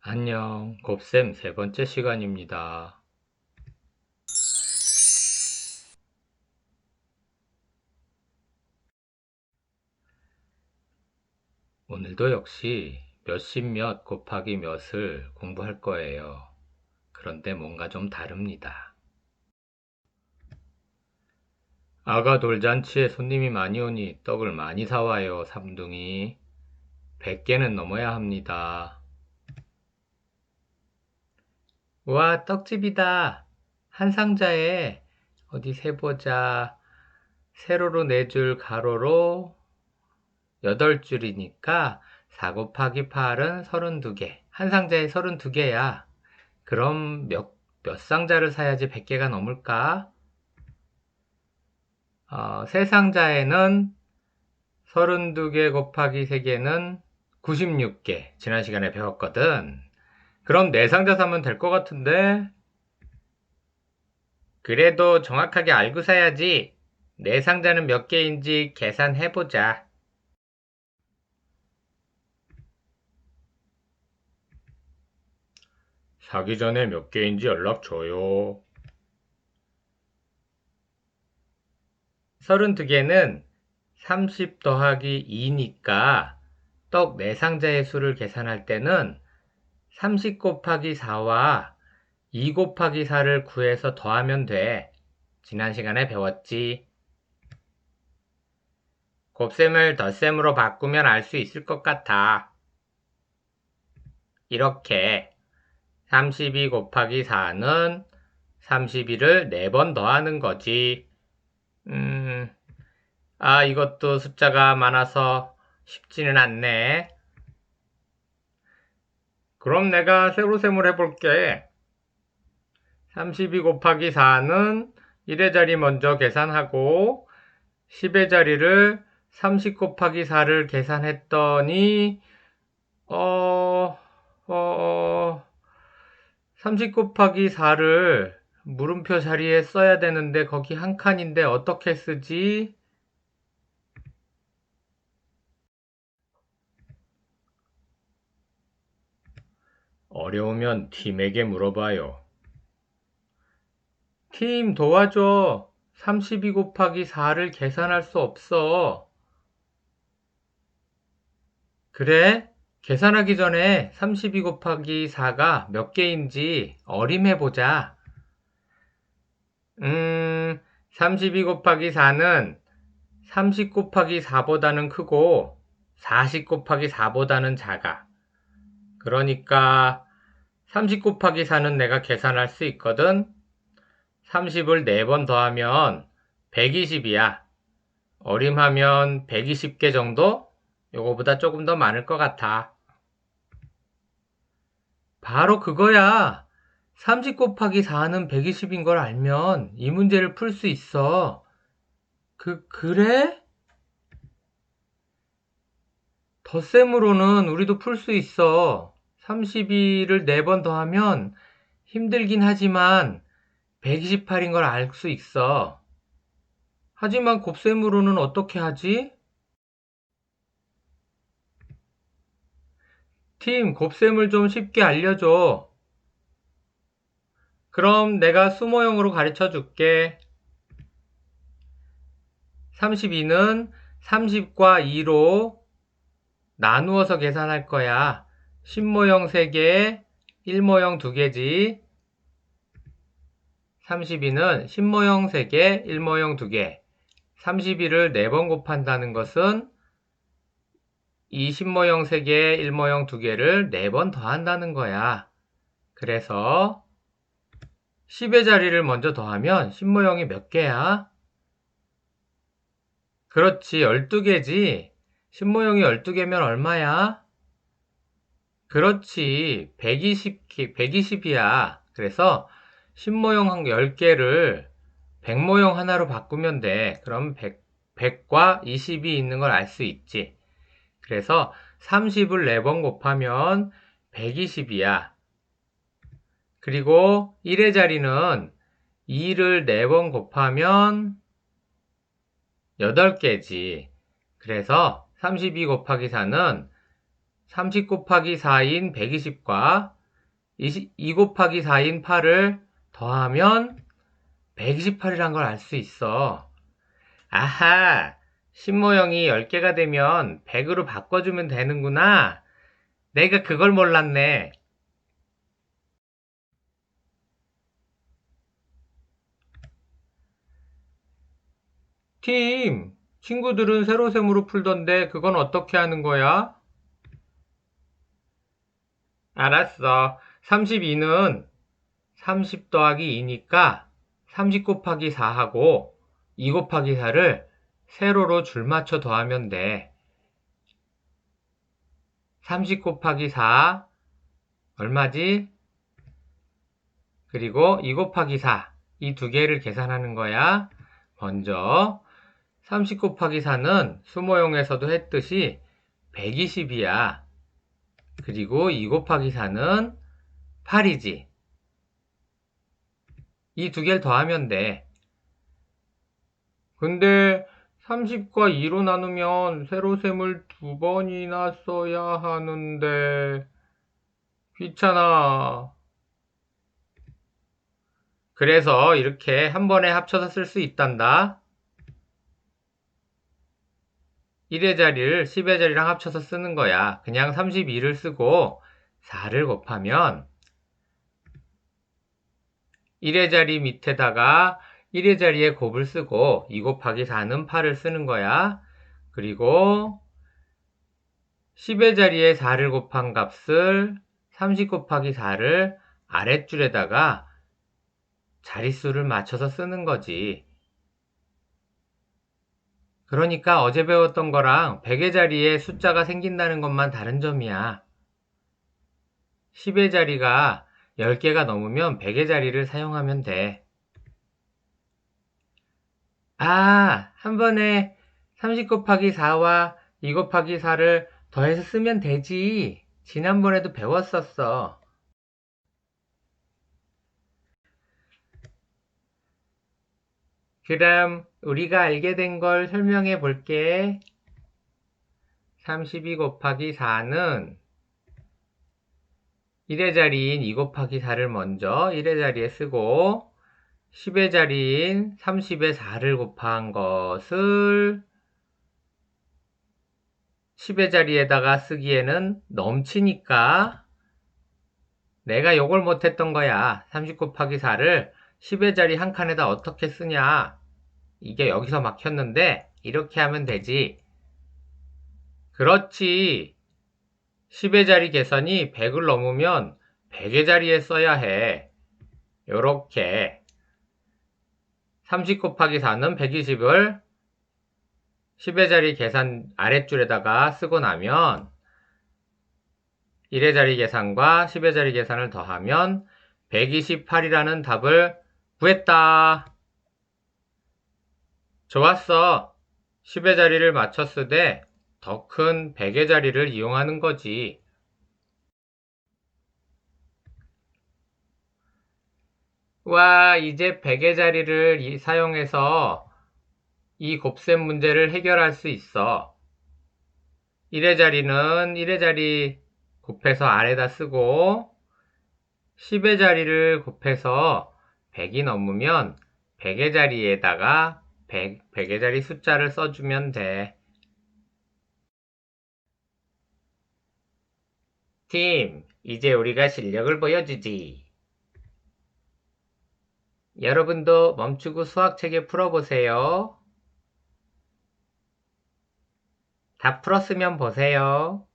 안녕, 곱셈 세 번째 시간입니다. 오늘도 역시 몇십 몇 곱하기 몇을 공부할 거예요. 그런데 뭔가 좀 다릅니다. 아가 돌잔치에 손님이 많이 오니 떡을 많이 사와요, 삼둥이. 100개는 넘어야 합니다. 와, 떡집이다. 한 상자에 어디 세보자. 세로로 네 줄, 가로로 여덟 줄이니까 4 곱하기 8은 32개. 한 상자에 32개야. 그럼 몇, 몇 상자를 사야지 100개가 넘을까? 어, 세 상자에는 32개 곱하기 3개는 96개. 지난 시간에 배웠거든. 그럼 네 상자 사면 될 것 같은데? 그래도 정확하게 알고 사야지. 네 상자는 몇 개인지 계산해보자. 사기 전에 몇 개인지 연락 줘요. 32개는 30 더하기 2니까 떡 4상자의 수를 계산할 때는 30 곱하기 4와 2 곱하기 4를 구해서 더하면 돼. 지난 시간에 배웠지. 곱셈을 덧셈으로 바꾸면 알 수 있을 것 같아. 이렇게 32 곱하기 4는 32를 4번 더하는 거지. 음, 아, 이것도 숫자가 많아서 쉽지는 않네. 그럼 내가 세로셈을 해볼게. 32 곱하기 4는 1의 자리 먼저 계산하고 10의 자리를 30 곱하기 4를 계산했더니 어... 어... 30 곱하기 4를 물음표 자리에 써야 되는데 거기 한 칸인데 어떻게 쓰지? 어려우면 팀에게 물어봐요. 팀 도와줘. 32 곱하기 4를 계산할 수 없어. 그래? 계산하기 전에 32 곱하기 4가 몇 개인지 어림해보자. 음, 32 곱하기 4는 30 곱하기 4보다는 크고 40 곱하기 4보다는 작아. 그러니까 30 곱하기 4는 내가 계산할 수 있거든. 30을 4번 더하면 120이야. 어림하면 120개 정도? 요거보다 조금 더 많을 것 같아. 바로 그거야. 30 곱하기 4는 120인 걸 알면 이 문제를 풀 수 있어. 그, 그래? 덧셈으로는 우리도 풀 수 있어. 32를 4번 더하면 힘들긴 하지만 128인 걸 알 수 있어. 하지만 곱셈으로는 어떻게 하지? 팀, 곱셈을 좀 쉽게 알려줘. 그럼 내가 수모형으로 가르쳐 줄게. 32는 30과 2로 나누어서 계산할 거야. 10모형 3개, 1모형 2개지. 32는 10모형 3개, 1모형 2개. 32를 4번 곱한다는 것은 이 10모형 3개, 1모형 2개를 4번 더한다는 거야. 그래서 10의 자리를 먼저 더하면 10모형이 몇 개야? 그렇지, 12개지. 10모형이 12개면 얼마야? 그렇지, 120, 120이야. 그래서 10모형 한 10개를 100모형 하나로 바꾸면 돼. 그럼 100, 100과 20이 있는 걸 알 수 있지. 그래서 30을 4번 곱하면 120이야. 그리고 1의 자리는 2를 4번 곱하면 8개지. 그래서 32 곱하기 4는 30 곱하기 4인 120과 2 곱하기 4인 8을 더하면 128이란 걸 알 수 있어. 아하, 신모형이 10개가 되면 100으로 바꿔주면 되는구나. 내가 그걸 몰랐네. 팀, 친구들은 세로셈으로 풀던데 그건 어떻게 하는 거야? 알았어. 32는 30 더하기 2니까 30 곱하기 4하고 2 곱하기 4를 세로로 줄 맞춰 더하면 돼. 30 곱하기 4 얼마지? 그리고 2 곱하기 4 이 두 개를 계산하는 거야. 먼저 30 곱하기 4는 수모용에서도 했듯이 120이야. 그리고 2 곱하기 4는 8이지. 이 두 개를 더하면 돼. 근데 30과 2로 나누면 세로셈을 두 번이나 써야 하는데 귀찮아. 그래서 이렇게 한 번에 합쳐서 쓸 수 있단다. 1의 자리를 10의 자리랑 합쳐서 쓰는 거야. 그냥 32를 쓰고 4를 곱하면 1의 자리 밑에다가 1의 자리에 곱을 쓰고 2 곱하기 4는 8을 쓰는 거야. 그리고 10의 자리에 4를 곱한 값을 30 곱하기 4를 아랫줄에다가 자릿수를 맞춰서 쓰는 거지. 그러니까 어제 배웠던 거랑 100의 자리에 숫자가 생긴다는 것만 다른 점이야. 10의 자리가 10개가 넘으면 100의 자리를 사용하면 돼. 아, 한 번에 30 곱하기 4와 2 곱하기 4를 더해서 쓰면 되지. 지난번에도 배웠었어. 그럼 우리가 알게 된 걸 설명해 볼게. 32 곱하기 4는 1의 자리인 2 곱하기 4를 먼저 1의 자리에 쓰고 10의 자리인 30에 4를 곱한 것을 10의 자리에다가 쓰기에는 넘치니까 내가 요걸 못했던 거야. 30 곱하기 4를 10의 자리 한 칸에다 어떻게 쓰냐. 이게 여기서 막혔는데 이렇게 하면 되지. 그렇지. 10의 자리 계산이 100을 넘으면 100의 자리에 써야 해. 요렇게. 30 곱하기 4는 120을 10의 자리 계산 아랫줄에다가 쓰고 나면 1의 자리 계산과 10의 자리 계산을 더하면 128이라는 답을 구했다. 좋았어. 10의 자리를 맞췄으되 더 큰 100의 자리를 이용하는 거지. 와, 이제 100의 자리를 이- 사용해서 이 곱셈 문제를 해결할 수 있어. 1의 자리는 1의 자리 곱해서 아래다 쓰고 10의 자리를 곱해서 100이 넘으면 100의 자리에다가 100, 100의 자리 숫자를 써주면 돼. 팀, 이제 우리가 실력을 보여주지. 여러분도 멈추고 수학책에 풀어보세요. 다 풀었으면 보세요.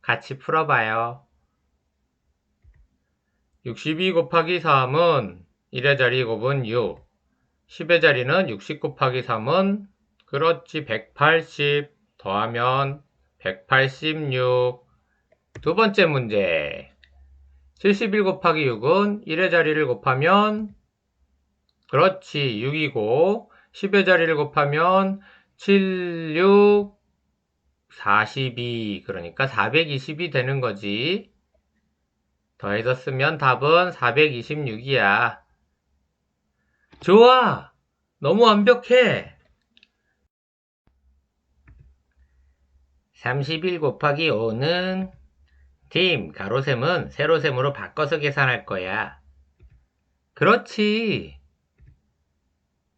같이 풀어봐요. 62 곱하기 3은 1의 자리 곱은 6. 10의 자리는 60 곱하기 3은 그렇지 180 더하면 186. 두 번째 문제. 71 곱하기 6은 1의 자리를 곱하면 그렇지 6이고 10의 자리를 곱하면 7, 6, 42 그러니까 420이 되는 거지. 더해서 쓰면 답은 426이야. 좋아! 너무 완벽해! 31 곱하기 5는 팀, 가로셈은 세로셈으로 바꿔서 계산할 거야. 그렇지.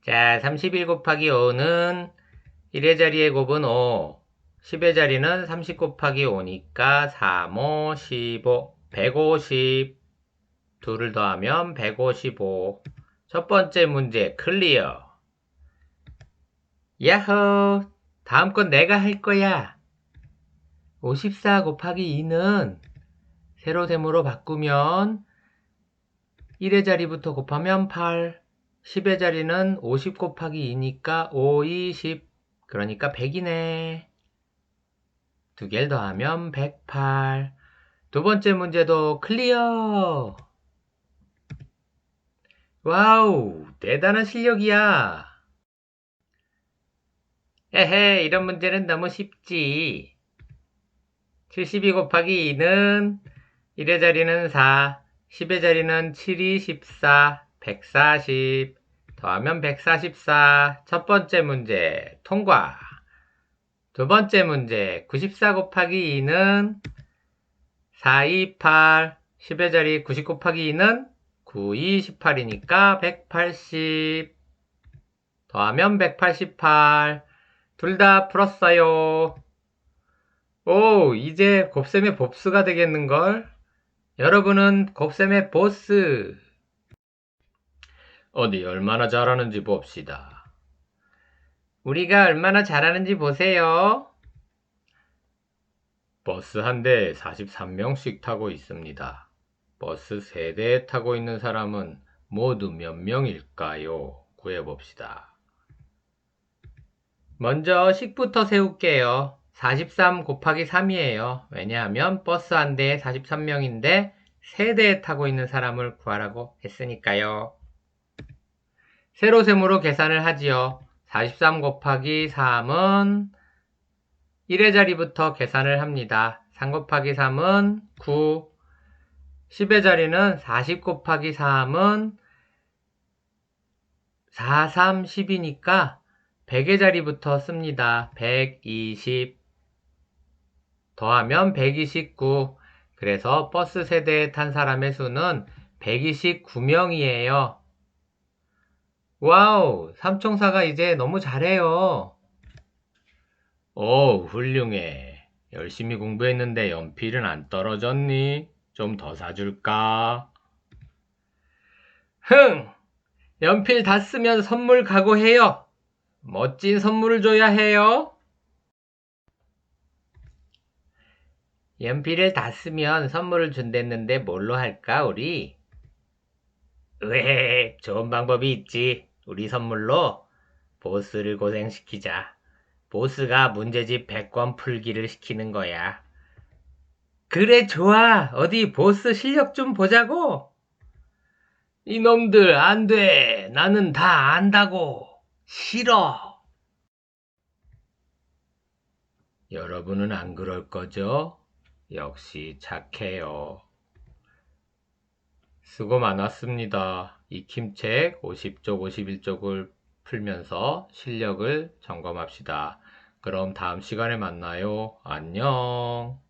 자, 31 곱하기 5는 1의 자리에 곱은 5, 10의 자리는 30 곱하기 5니까 3, 5, 15, 150. 둘을 더하면 155. 첫 번째 문제 클리어. 야호! 다음 건 내가 할 거야. 54 곱하기 2는 세로셈으로 바꾸면 1의 자리부터 곱하면 8, 10의 자리는 50 곱하기 2니까 5, 20, 그러니까 100이네. 두 개를 더하면 108. 두 번째 문제도 클리어! 와우, 대단한 실력이야. 에헤, 이런 문제는 너무 쉽지. 72 곱하기 2는 1의 자리는 4, 10의 자리는 7이 14, 140. 더하면 144. 첫 번째 문제, 통과. 두 번째 문제, 94 곱하기 2는 4, 2, 8. 10의 자리 90 곱하기 2는 9, 2, 18이니까 180. 더하면 188. 둘 다 풀었어요. 오, 이제 곱셈의 봅수가 되겠는걸? 여러분은 곱셈의 보스. 어디 얼마나 잘하는지 봅시다. 우리가 얼마나 잘하는지 보세요. 버스 한 대에 43명씩 타고 있습니다. 버스 세대에 타고 있는 사람은 모두 몇 명일까요? 구해봅시다. 먼저 식부터 세울게요. 43 곱하기 3이에요. 왜냐하면 버스 한 대에 43명인데 세대에 타고 있는 사람을 구하라고 했으니까요. 세로셈으로 계산을 하지요. 43 곱하기 3은 1의 자리부터 계산을 합니다. 3 곱하기 3은 9, 10의 자리는 40 곱하기 3은 4, 3, 10이니까 100의 자리부터 씁니다. 120 더하면 129 그래서 버스 세대에 탄 사람의 수는 129명이에요. 와우, 삼총사가 이제 너무 잘해요. 오, 훌륭해. 열심히 공부했는데 연필은 안 떨어졌니? 좀 더 사줄까? 흥! 연필 다 쓰면 선물 각오해요. 멋진 선물을 줘야 해요. 연필을 다 쓰면 선물을 준댔는데 뭘로 할까, 우리? 으헤, 좋은 방법이 있지. 우리 선물로 보스를 고생시키자. 보스가 문제집 100권 풀기를 시키는 거야. 그래, 좋아. 어디 보스 실력 좀 보자고. 이놈들, 안 돼. 나는 다 안다고. 싫어. 여러분은 안 그럴 거죠? 역시 착해요. 수고 많았습니다. 익힘책 50쪽, 51쪽을 풀면서 실력을 점검합시다. 그럼 다음 시간에 만나요. 안녕.